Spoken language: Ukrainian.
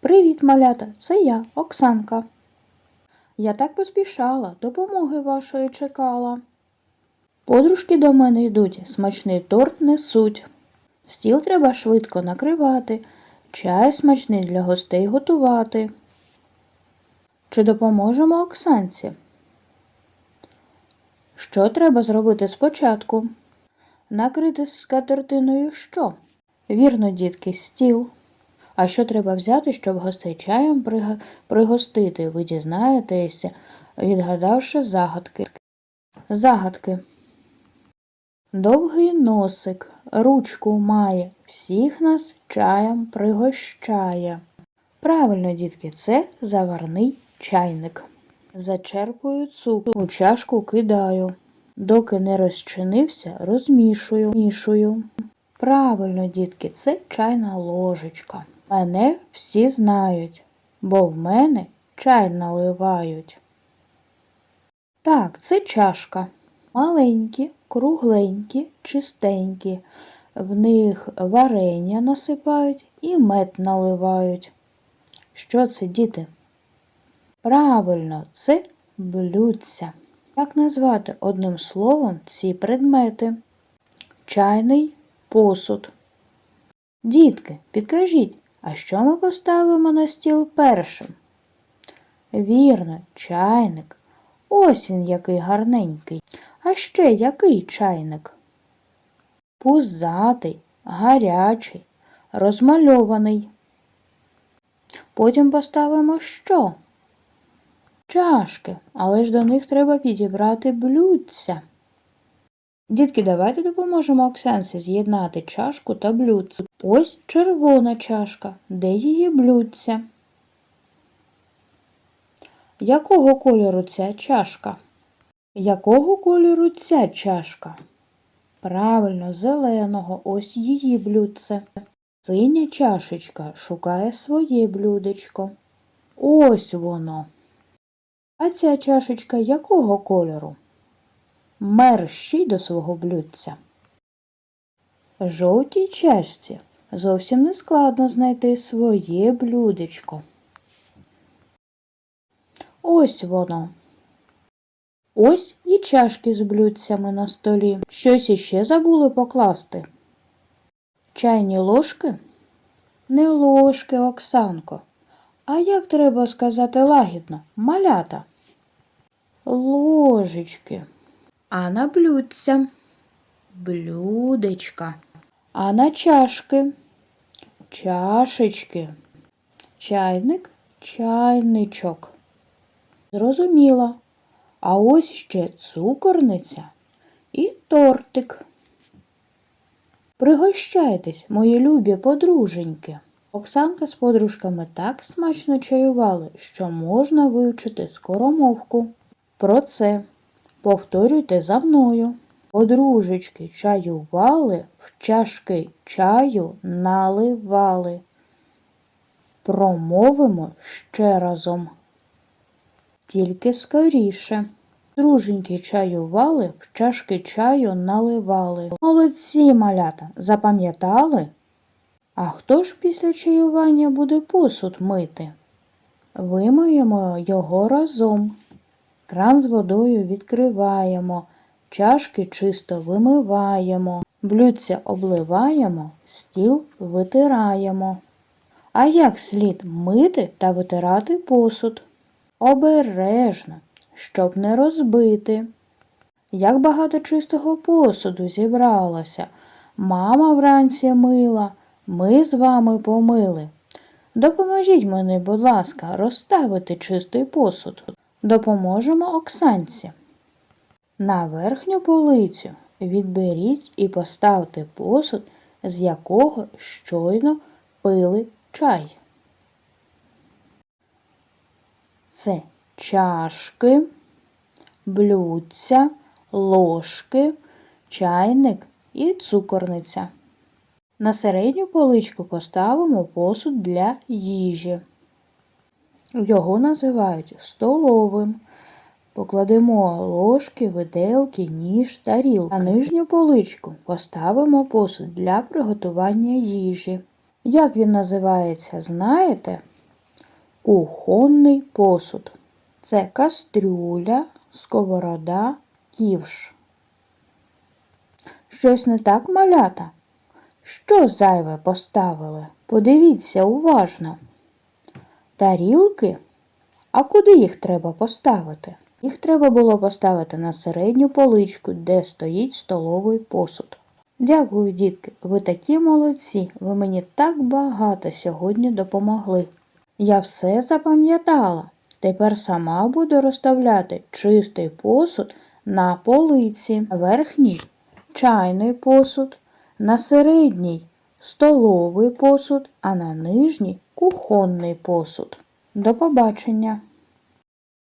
Привіт, малята, це я, Оксанка. Я так поспішала, допомоги вашої чекала. Подружки до мене йдуть, смачний торт несуть. Стіл треба швидко накривати, чай смачний для гостей готувати. Чи допоможемо Оксанці? Що треба зробити спочатку? Накрити з скатертиною що? Вірно, дітки, стіл. А що треба взяти, щоб гостей чаєм пригостити? Ви дізнаєтеся, відгадавши загадки. Загадки. Довгий носик, ручку має, всіх нас чаєм пригощає. Правильно, дітки, це заварний чайник. Зачерпую цукор, у чашку кидаю. Доки не розчинився, розмішую. Мішую. Правильно, дітки, це чайна ложечка. Мене всі знають, бо в мене чай наливають. Так, це чашка. Маленькі, кругленькі, чистенькі. В них варення насипають і мед наливають. Що це, діти? Правильно, це блюдця. Як назвати одним словом ці предмети? Чайний посуд. Дітки, підкажіть, а що ми поставимо на стіл першим? Вірно, чайник. Ось він який гарненький. А ще який чайник? Пузатий, гарячий, розмальований. Потім поставимо що? Чашки, але ж до них треба підібрати блюдця. Дітки, давайте допоможемо Оксанці з'єднати чашку та блюдце. Ось червона чашка. Де її блюдце? Якого кольору ця чашка? Якого кольору ця чашка? Правильно, зеленого, ось її блюдце. Синя чашечка шукає своє блюдечко. Ось воно. А ця чашечка якого кольору? Мерщій до свого блюдця. Жовтій чашці зовсім не складно знайти своє блюдечко. Ось воно. Ось і чашки з блюдцями на столі. Щось іще забули покласти. Чайні ложки? Не ложки, Оксанко. А як треба сказати лагідно? Малята. Ложечки. А на блюдця? Блюдечка. А на чашки? Чашечки. Чайник, чайничок. Зрозуміло. А ось ще цукорниця і тортик. Пригощайтесь, мої любі подруженьки. Оксанка з подружками так смачно чаювали, що можна вивчити скоромовку. Про це повторюйте за мною. Подружечки чаювали, в чашки чаю наливали. Промовимо ще разом. Тільки скоріше. Друженьки чаювали, в чашки чаю наливали. Молодці, малята, запам'ятали? А хто ж після чаювання буде посуд мити? Вимиємо його разом. Кран з водою відкриваємо, чашки чисто вимиваємо, блюдця обливаємо, стіл витираємо. А як слід мити та витирати посуд? Обережно, щоб не розбити. Як багато чистого посуду зібралося. Мама вранці мила, ми з вами помили. Допоможіть мені, будь ласка, розставити чистий посуд. Допоможемо Оксанці. На верхню полицю відберіть і поставте посуд, з якого щойно пили чай. Це чашки, блюдця, ложки, чайник і цукорниця. На середню поличку поставимо посуд для їжі. Його називають столовим. Покладемо ложки, виделки, ніж, тарілки. На нижню поличку поставимо посуд для приготування їжі. Як він називається, знаєте? Кухонний посуд. Це кастрюля, сковорода, ківш. Щось не так, малята? Що зайве поставили? Подивіться уважно. Тарілки? А куди їх треба поставити? Їх треба було поставити на середню поличку, де стоїть столовий посуд. Дякую, дітки, ви такі молодці. Ви мені так багато сьогодні допомогли. Я все запам'ятала. Тепер сама буду розставляти чистий посуд на полиці, верхній чайний посуд, на середній столовий посуд, а на нижній кухонний посуд. До побачення!